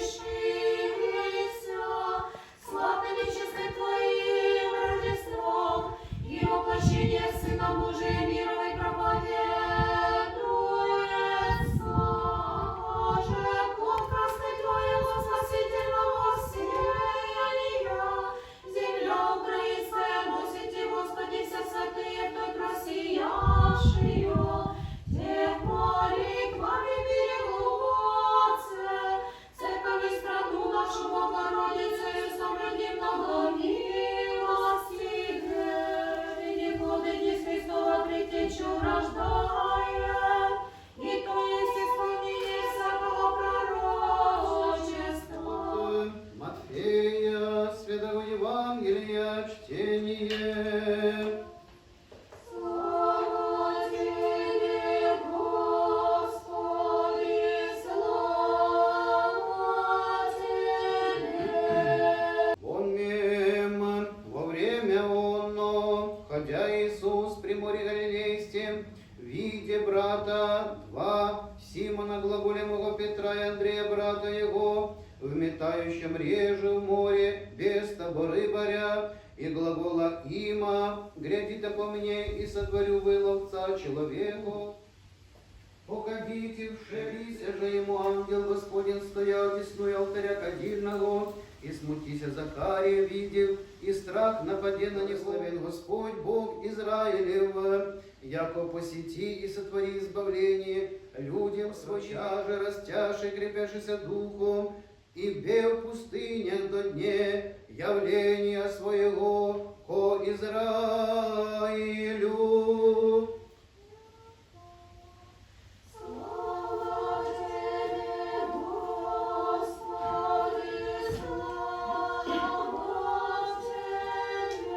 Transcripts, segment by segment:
спіши. Брата два, Симона глаголемого Петра и Андрея, брата его, в метающем реже в море, без таборы боря, и глагола има, грядите по мне, и сотворю выловца человеку. Погодите, вшелися же ему ангел Господень стоял десную алтаря кадильного, и смутися Захария, видев, и страх нападе на несловен Господь, Бог Израилев, яко посети и сотвори избавление людям свой же растяши, крепяшися духом, и бе в пустынях до дне явления своего ко Израилю.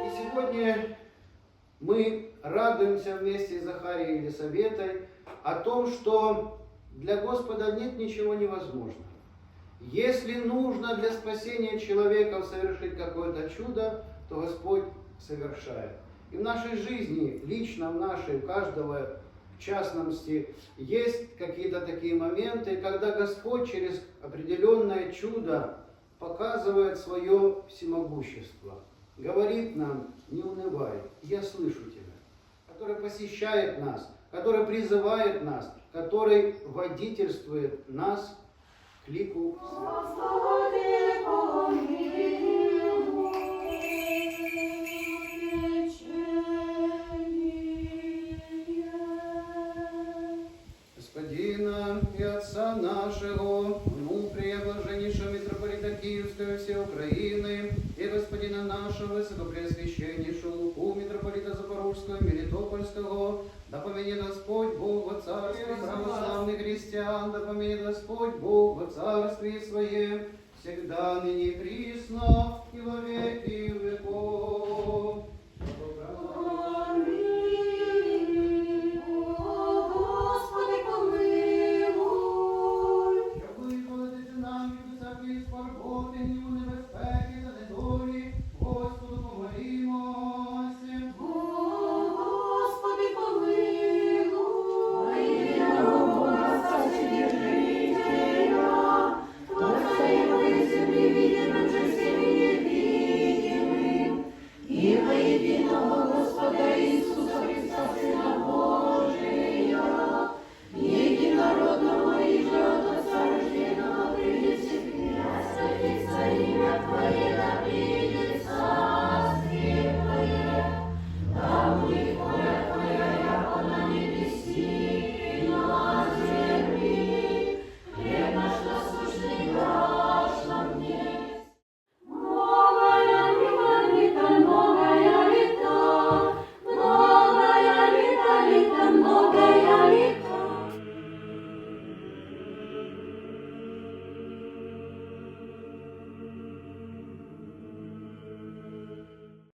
И сегодня мы радуемся вместе с Захарией и Елисаветой о том, что для Господа нет ничего невозможного. Если нужно для спасения человека совершить какое-то чудо, то Господь совершает. И в нашей жизни, лично в нашей, у каждого в частности, есть какие-то такие моменты, когда Господь через определенное чудо показывает свое всемогущество. Говорит нам, не унывай, я слышу тебя. Который посещает нас, который призывает нас, который водительствует нас к лику. Господина и Отца нашего, ну, преблаженнейшего митрополита Киевского всей Украины, нашего Высокопреосвященнейшего Луку, митрополита Запорожского, Мелитопольского, да поменет Господь Бог во царстве православных христиан, да поменет Господь Бог во царстве Своем, всегда, ныне присно, и во веки веков.